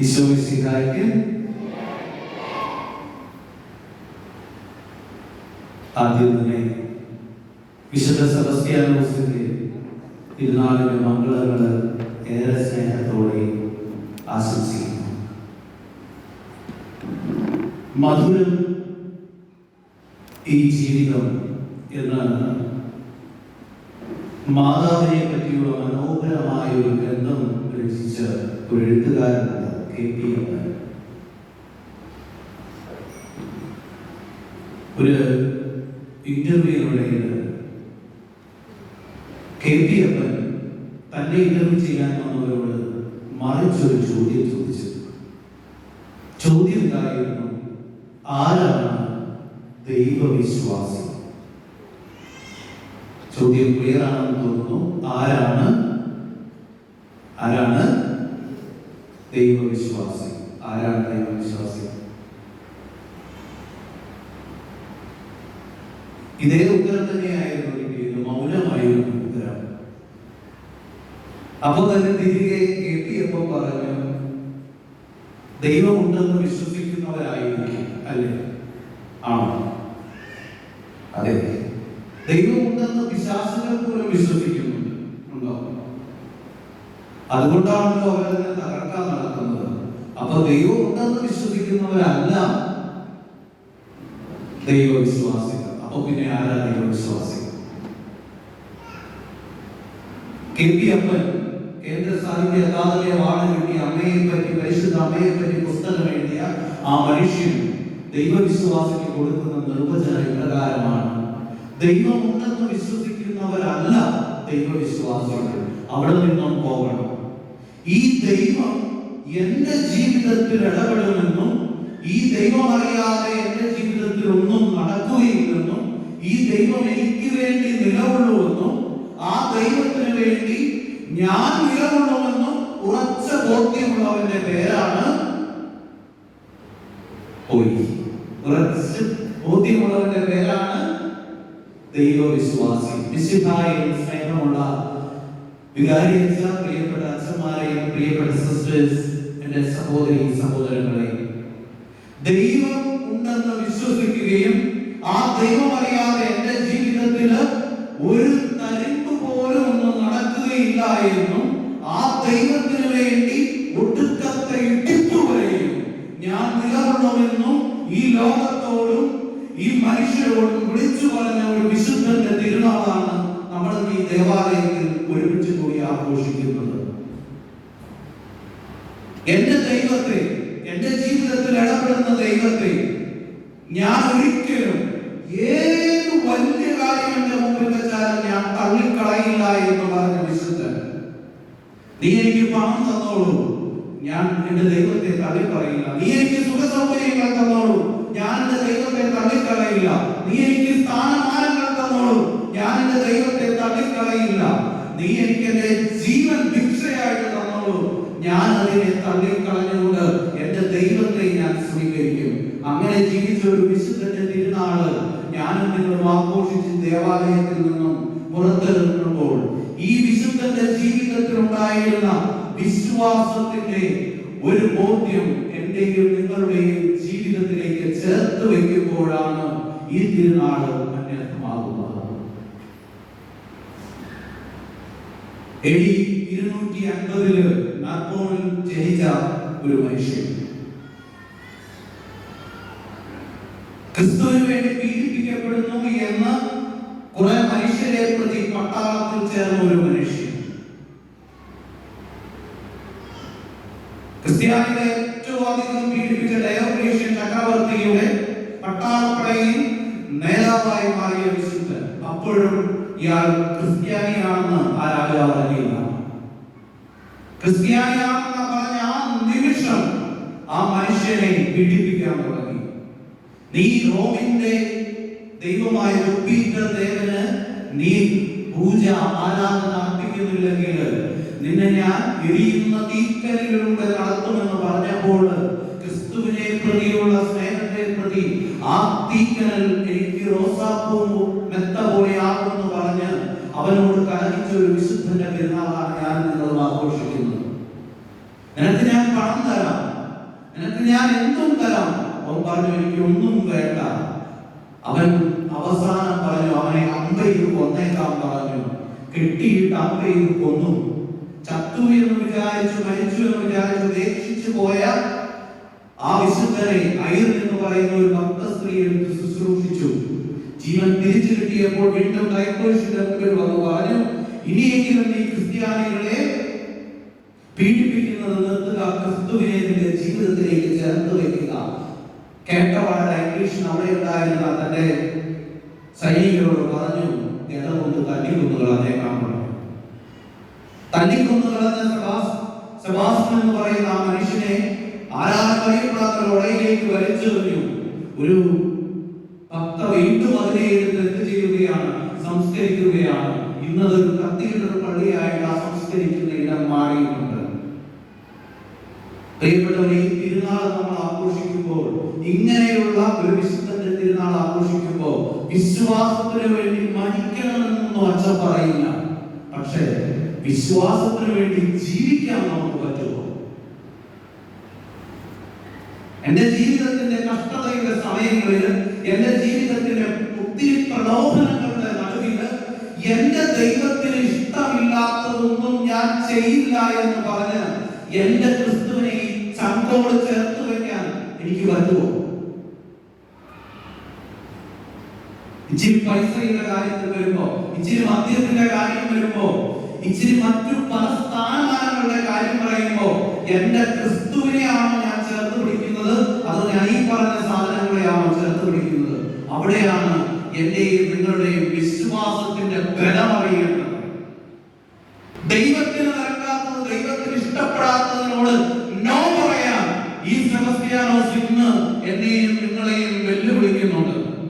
ഈശോ മിശിഹായ്ക്ക് ആദ്യം തന്നെ വിശുദ്ധ സെബസ്ത്യാനോസിന്റെ തിരുനാളിന്റെ മംഗളങ്ങള് ഏറെ സ്നേഹത്തോടെ ആശംസിക്കുന്നു മധുരം ഈ ജീവിതം മാതാവിനെ പറ്റിയുള്ള മനോഹരമായ ഒരു ഗ്രന്ഥം രചിച്ച ഒരു എഴുത്തുകാരനാണ് കെ പി ഒരു ഇന്റർവ്യൂവിനിടയിൽ കെ പി അപ്പൻ തന്നെ ഇന്റർവ്യൂ ചെയ്യാൻ വന്നവരോട് മറിച്ചൊരു ചോദ്യം ചോദിച്ചു ചോദ്യം ഇതായിരുന്നു ആരാണ് ദൈവവിശ്വാസി? ചോദ്യം ക്ലിയർ ആണെന്ന് തോന്നുന്നു. ആരാണ്? ആരാണ്? ദൈവവിശ്വാസി. ആരാണ് ദൈവവിശ്വാസി? ഇതേ ഉത്തരം തന്നെയായിരുന്നു മൗനമായിരുന്നു ഉത്തരം. അപ്പൊ തന്നെ തിരികെ കേട്ടിയപ്പോ പറഞ്ഞു ദൈവമുണ്ടെന്ന് വിശ്വസിക്കുന്നവരായിരിക്കും അല്ലേ? ആണോ? അതെ. ദൈവമുണ്ടെന്ന് വിശ്വാസികൾ പോലും വിശ്വസിക്കുന്നുണ്ട്. ഉണ്ടോ? അതുകൊണ്ടാണല്ലോ അവരതിനെ തകർക്കാൻ നടക്കുന്നത്. അപ്പൊ ദൈവം ഉണ്ടെന്ന് വിശ്വസിക്കുന്നവരല്ല ദൈവവിശ്വാസികൾ. അപ്പൊ പിന്നെ ആരാ ദൈവവിശ്വാസികൾ? കെ പി അപ്പൻ കേന്ദ്ര സാഹിത്യ അക്കാദമി അവാർഡ് കിട്ടിയ അമ്മയെ പറ്റി പരിശുദ്ധ അമ്മയെ പറ്റി പുസ്തകം എഴുതിയ ആ മനുഷ്യൻ ദൈവവിശ്വാസിക്ക് കൊടുക്കുന്ന നിർവചന ഇപ്രകാരമാണ് ദൈവമുണ്ടെന്ന് വിശ്വസിക്കുന്നവരല്ല ദൈവവിശ്വാസികൾ. അവിടെ നിന്നും പോകണം. ഈ ദൈവം എന്റെ ജീവിതത്തിൽ ഇടപെടുമെന്നും ഈ ദൈവം അറിയാതെ എന്റെ ജീവിതത്തിൽ ഒന്നും നടക്കുകയില്ലെന്നും ഈ ദൈവം എനിക്ക് വേണ്ടി നിലകൊള്ളുമെന്നും ആ ദൈവത്തിന് വേണ്ടി ഞാൻ നിലകൊള്ളുമെന്നും ഉറച്ച ബോധ്യമുള്ളവന്റെ പേരാണ് ഉറച്ച ബോധ്യമുള്ളവന്റെ പേരാണ് ദൈവവിശ്വാസി. വിശുദ്ധായും സ്നേഹമുള്ള വികാരിയച്ച പ്രിയപ്പെട്ട അച്ഛന്മാരെയും പ്രിയപ്പെട്ട സിസ്റ്റേഴ്സ് എന്റെ സഹോദരി സഹോദരങ്ങളെ. ദൈവം ഉണ്ടെന്ന് വിശ്വസിക്കുകയും ആ ദൈവം അറിയാതെ എന്റെ ജീവിതത്തിൽ ഒരു തരിപ്പ് പോലും ഒന്നും നടക്കുകയില്ല എന്നും ആ ദൈവത്തിന് വേണ്ടി ഒടുക്കത്തെ ഇട്ടിപ്പുവരെയും ഞാൻ നിലകൊള്ളുമെന്നും ഈ ലോകത്തോടും ഈ മനുഷ്യരോട് വിളിച്ചു പറഞ്ഞ ഒരു വിശുദ്ധന്റെ തിരുനാളാണ് നമ്മൾ ഈ ദേവാലയത്തിൽ ഒരുമിച്ച് കൂടി ആഘോഷിക്കുന്നത്. എന്റെ ദൈവത്തെ എന്റെ ജീവിതത്തിൽ ഇടപെടുന്ന ദൈവത്തെ ഞാൻ ഒരിക്കലും ഏത് വലിയ കാര്യം എന്റെ മുമ്പിൽ വെച്ചാലും ഞാൻ തള്ളിക്കളയില്ല എന്ന് പറഞ്ഞ വിശുദ്ധൻ നീ എനിക്ക് പണം തന്നോളൂ. ഞാൻ എന്റെ ദൈവത്തെ തള്ളിക്കളയില്ല. നീ എനിക്ക് സുഖ സൗകര്യങ്ങൾ തന്നോളൂ. ഞാൻ എന്റെ തള്ളിക്കളയില്ല നീ എനിക്ക് സ്ഥാനമാനങ്ങൾ തന്നോളൂ ഞാൻ എന്റെ ദൈവത്തെ തള്ളിക്കളയില്ല. നീ എനിക്ക് എന്റെ ജീവൻ ഭിക്ഷയായിട്ട് തന്നോളൂ ഞാൻ അതിനെ തള്ളിക്കളഞ്ഞുകൊണ്ട് എന്റെ ദൈവത്തെ ഞാൻ സ്വീകരിക്കും. അങ്ങനെ ജീവിച്ച ഒരു വിശുദ്ധന്റെ തിരുനാൾ ഞാനും നിങ്ങളും ആഘോഷിച്ച് ദേവാലയത്തിൽ നിന്നും പുറത്തിറങ്ങുമ്പോൾ ഈ വിശുദ്ധന്റെ ജീവിതത്തിൽ ഉണ്ടായിരുന്ന വിശ്വാസത്തിന്റെ ഒരു ബോധ്യം എന്റെയും നിങ്ങളുടെയും ജീവിതത്തിലേക്ക് ചേർത്ത് വെക്കുമ്പോഴാണ് ഈ തിരുനാൾ അന്യർത്ഥമാകുന്നത് എടി ഇരുന്നൂറ്റി അൻപതിൽ നാപ്പോളിൽ ജനിച്ച ഒരു മനുഷ്യൻ. ക്രിസ്തുവിന് വേണ്ടി പീഡിപ്പിക്കപ്പെടുന്നു എന്ന് കുറെ മനുഷ്യരെ പ്രതി പട്ടാളത്തിൽ ചേർന്ന ഒരു മനുഷ്യൻ. ക്രിസ്ത്യാനികളെ ഏറ്റവും അധികം പീഡിപ്പിച്ച ഡയോക്ലേഷ്യൻ ചക്രവർത്തിയുടെ പട്ടാളപ്പടയിൽ ഇയാൾ ക്രിസ്ത്യാനിയാണെന്ന് ആ രാജാവ് അറിയില്ല ക്രിസ്ത്യാനിയാണെന്ന് പറഞ്ഞ ആ നിമിഷം ആ മനുഷ്യനെ പീഡിപ്പിക്കാൻ തുടങ്ങി. നീ റോമിന്റെ ദൈവമായ ജൂപ്പിറ്റർ ദേവന് നീ പൂജ ആരാധന അർപ്പിക്കുന്നില്ലെങ്കിൽ നിന്നെ ഞാൻ എരിയുന്ന തീക്കലിലൂടെ നടത്തുമെന്ന് പറഞ്ഞപ്പോൾ ക്രിസ്തുവിനെ പ്രതിയുള്ള സ്നേഹത്തെ പ്രതി ആ തീക്കനൽ എനിക്ക് റോസാപ്പൂ മെത്ത പോലെ ആകുമെന്ന് പറഞ്ഞ് ഒരു വിശുദ്ധന്റെ പെരുന്നാളാണ് ഞാൻ നിങ്ങളും ആഘോഷിക്കുന്നത്. നിനക്ക് ഞാൻ പണം തരാം. നിനക്ക് ഞാൻ എന്തും തരാം. അവൻ പറഞ്ഞു എനിക്ക് ഒന്നും വേണ്ട. അവൻ അവസാനം പറഞ്ഞു അവനെ അമ്പയിൽ കൊന്നേക്കാൻ പറഞ്ഞു. കെട്ടിയിട്ട് അമ്പയിൽ കൊന്നു. ചത്തു എന്ന് വിചാരിച്ചു മരിച്ചു എന്ന് വിചാരിച്ചു ദേഷിച്ചു പോയ ആ വിശുദ്ധനെ അയർ എന്ന് പറയുന്ന ഒരു ഭക്ത സ്ത്രീ എടുത്ത് ശുശ്രൂഷിച്ചു. ജീവൻ തിരിച്ചു കിട്ടിയപ്പോൾ വീണ്ടും മുമ്പിൽ വന്നു. പറഞ്ഞു ഇനിയെങ്കിലും ഈ ക്രിസ്ത്യാനികളെ പീഡിപ്പിക്കുന്നത് നിർത്തുക ക്രിസ്തുവിനെ നിന്റെ ജീവിതത്തിലേക്ക് ചേർത്ത് വെക്കുക കേട്ടപാട് ഇംഗ്ലീഷ് അവിടെ ഉണ്ടായിരുന്ന തന്റെ സൈനികരോട് പറഞ്ഞു ഇടമൊന്ന് തല്ലിക്കുന്നുകൾ അദ്ദേഹം തല്ലിക്കുന്നുകൾ സെബാസ്റ്റ്യൻ എന്ന് പറയുന്ന ആ മനുഷ്യനെ ആരാധന അറിയപ്പെടാത്ത ഒടയിലേക്ക് വലിച്ചെറിഞ്ഞു ഒരു ഭക്ത വീണ്ടും അതിനെ എടുത്ത് എന്ത് ചെയ്യുകയാണ് സംസ്കരിക്കുകയാണ്. ഇന്നതൊരു കത്തീഡ്രൽ പള്ളിയായിട്ട് സംസ്കരിക്കുന്ന ഇടം മാറിയിട്ടുണ്ട്. പ്രിയപ്പെട്ടവരെ ഈ തിരുനാൾ നമ്മൾ ആഘോഷിക്കുമ്പോൾ ഇങ്ങനെയുള്ള ഒരു വിശുദ്ധന്റെ തിരുനാൾ ആഘോഷിക്കുമ്പോൾ വിശ്വാസത്തിന് വേണ്ടി മരിക്കണമെന്നൊന്നും അച്ഛൻ പറയില്ല. പക്ഷേ വിശ്വാസത്തിന് വേണ്ടി ജീവിക്കാൻ നമുക്ക് പറ്റുമോ? എന്റെ ജീവിതത്തിന്റെ കഷ്ടതയുടെ സമയങ്ങളിൽ എന്റെ ജീവിതത്തിന്റെ ഒത്തിരി പ്രലോഭനങ്ങളുടെ നടുവിൽ എന്റെ ദൈവത്തിന് ഇഷ്ടമില്ലാത്തതൊന്നും ഞാൻ ചെയ്യില്ല എന്ന് പറഞ്ഞ് എന്റെ ക്രിസ്തുവിനെ ഈ ചങ്കോട് ചേർത്ത് വെക്കാൻ എനിക്ക് പറ്റുമോ? ഇച്ചിരി പൈസയുടെ കാര്യത്തിൽ വരുമ്പോ ഇച്ചിരി മദ്യത്തിന്റെ കാര്യം വരുമ്പോ ഇച്ചിരി മറ്റു പല സ്ഥാനമാനങ്ങളുടെ കാര്യം പറയുമ്പോ എന്റെ ക്രിസ്തുവിനെയാണോ ഞാൻ ചേർത്ത് പിടിക്കുന്നത്? അത് ഞാൻ ഈ പറഞ്ഞ സാധനങ്ങളെയാണോ ചേർത്ത് പിടിക്കുന്നത്? അവിടെയാണ് എന്റെയും നിങ്ങളുടെയും വിശ്വാസത്തിന്റെ